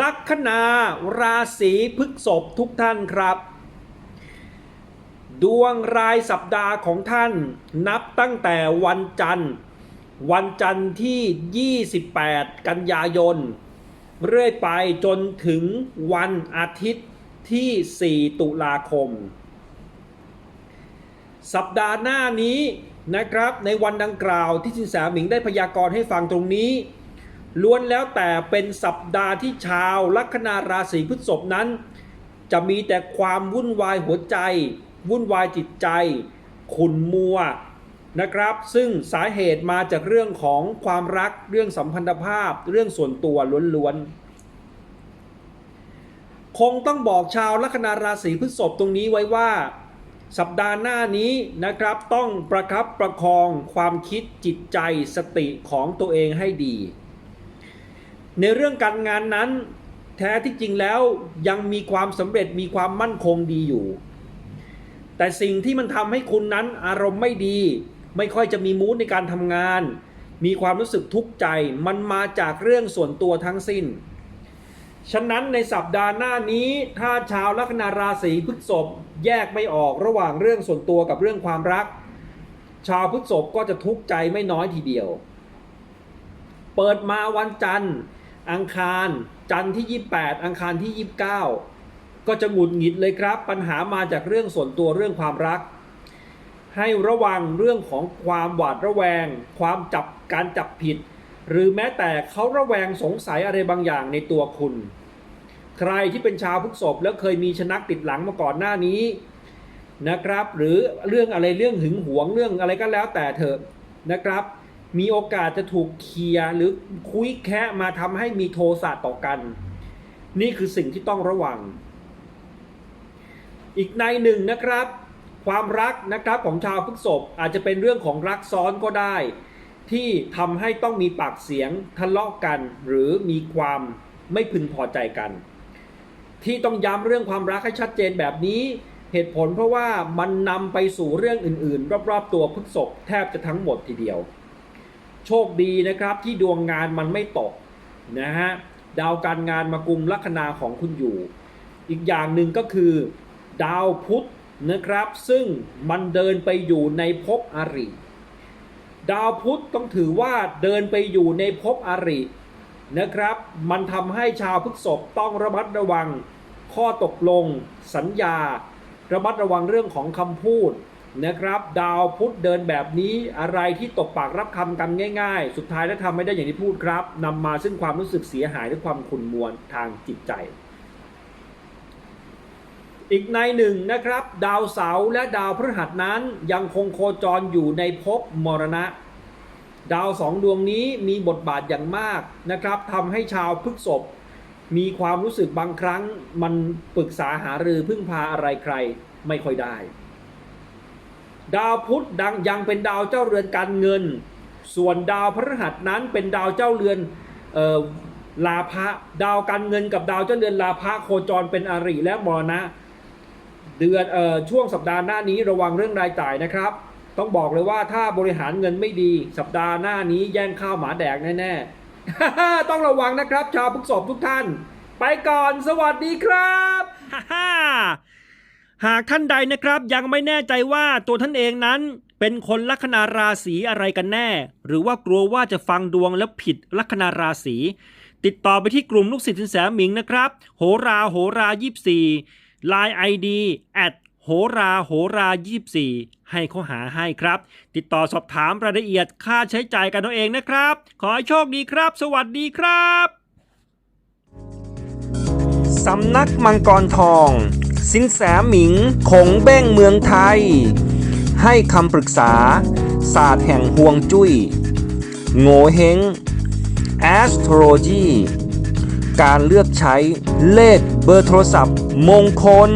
ลัคนาราศีพฤษภทุกท่านครับ ดวงรายสัปดาห์ของท่านนับตั้งแต่วันจันทร์ วันจันทร์ที่ 28 กันยายน เรื่อยไปจนถึงวันอาทิตย์ที่ 4 ตุลาคม สัปดาห์หน้านี้นะครับในวันดังกล่าวที่สินแสหมิงได้พยากรณ์ให้ฟังตรงนี้ ล้วนแล้วแต่เป็นสัปดาห์ที่ชาวลัคนาราศีพฤษภนั้น จะมีแต่ความวุ่นวายหัวใจ วุ่นวายจิตใจ ขุ่นมัวนะครับ ซึ่งสาเหตุมาจากเรื่องของความรักเรื่องสัมพันธภาพ เรื่องส่วนตัวล้วนๆ คงต้องบอกชาวลัคนาราศีพฤษภตรงนี้ไว้ว่า สัปดาห์หน้านี้นะครับต้องประครับประคองความคิดจิตใจสติของตัวเองให้ดี ในเรื่องการงานนั้น แท้ที่จริงแล้วยังมีความสำเร็จมีความมั่นคงดีอยู่ แต่สิ่งที่มันทำให้คุณนั้นอารมณ์ไม่ดี ไม่ค่อยจะมีมูดในการทำงาน มีความรู้สึกทุกข์ใจ มันมาจากเรื่องส่วนตัวทั้งสิ้น ฉะนั้นในสัปดาห์หน้านี้ถ้าชาวลัคนาราศีพฤษภแยกไม่ออกระหว่างเรื่องส่วนตัวกับเรื่องความรัก ชาวพฤษภก็จะทุกข์ใจไม่น้อยทีเดียว เปิดมาวันจันทร์ อังคาร จันทร์ที่ 28 อังคารที่ 29 ก็จะหงุดหงิดเลยครับ ปัญหามาจากเรื่องส่วนตัวเรื่องความรัก ให้ระวังเรื่องของความหวาดระแวง ความจับการจับผิด หรือแม้แต่เขาระแวงสงสัยอะไรบางอย่างในตัวคุณ ใครที่เป็นชาวพฤกษภแล้วเคยมีชนักติดหลังมาก่อนหน้านี้นะครับ หรือเรื่องอะไรเรื่องหึงหวงเรื่องอะไรก็แล้วแต่เถอะนะครับ มีโอกาสจะถูกเคลียร์หรือคุยแคะมาทำให้มีโทสะต่อกัน นี่คือสิ่งที่ต้องระวัง อีกในหนึ่งนะครับ ความรักนะครับของชาวพฤกษภอาจจะเป็นเรื่องของรักซ้อนก็ได้ ที่ทำให้ต้องมีปากเสียงทะเลาะกัน หรือมีความไม่พึงพอใจกัน ที่ต้องย้ำเรื่องความรักให้ชัดเจนแบบนี้เหตุผลเพราะว่ามันนำไปสู่เรื่องอื่นๆ รอบๆ ตัวพฤกษภแทบจะทั้งหมดทีเดียว โชคดีนะครับที่ดวงงานมันไม่ตกนะฮะดาวการงานมากุมลัคนาของคุณอยู่ อีกอย่างหนึ่งก็คือ ดาวพุธนะครับ ซึ่งมันเดินไปอยู่ในภพอริ ดาวพุธต้องถือว่าเดินไปอยู่ในภพอรินะครับ มันทำให้ชาวพฤกษภต้องระมัดระวังข้อตกลง สัญญา ระมัดระวังเรื่องของคำพูด นะครับ ดาวพุธเดินแบบนี้อะไรที่ตกปากรับคำกันง่ายๆ สุดท้ายแล้วทำไม่ได้อย่างที่พูดครับนำมาซึ่งความรู้สึกเสียหายและความขุ่นมัวทางจิตใจ อีกในหนึ่งนะครับ ดาวเสาร์และดาวพฤหัสนั้นยังคงโคจรอยู่ในภพมรณะ ดาวสองดวงนี้มีบทบาทอย่างมากนะครับทำให้ชาวพฤกษภมีความรู้สึกบางครั้งมันปรึกษาหารือพึ่งพาอะไรใครไม่ค่อยได้ ดาวพุธดังยังเป็นดาวเจ้าเรือนการเงิน ส่วนดาวพฤหัสนั้นเป็นดาวเจ้าเรือนลาภะดาวการเงินกับดาวเจ้าเรือนลาภะโคจรเป็นอริและมรณะ เดือนออช่วงสัปดาห์หน้านี้ระวังเรื่องรายจ่ายนะครับ ต้องบอกเลยว่าถ้าบริหารเงินไม่ดี สัปดาห์หน้านี้แย่งข้าวหมาแดกแน่ๆต้องระวังนะครับ ชาวพฤกษภทุกท่าน ไปก่อนสวัสดีครับ หากท่านใดนะครับยังไม่แน่ใจว่าตัวท่านเองนั้น เป็นคนลัคนาราศีอะไรกันแน่ หรือว่ากลัวว่าจะฟังดวงแล้วผิดลัคนาราศีติดต่อไปที่กลุ่มลูกศิษย์สินแสหมิงนะครับ โหราโหรา24 Line ID at โหราโหรา24ให้เขาหาให้ครับ ติดต่อสอบถามรายละเอียดค่าใช้จ่ายกันเอาเองนะครับ ขอให้โชคดีครับ สวัสดีครับ สำนักมังกรทอง สินแสหมิงคงเบ้งเมืองไทย ให้คำปรึกษา ศาสตร์แห่งห่วงจุย้ยโง่เฮง astrology การเลือกใช้เลขเบอร์โทรศัพท์มงคล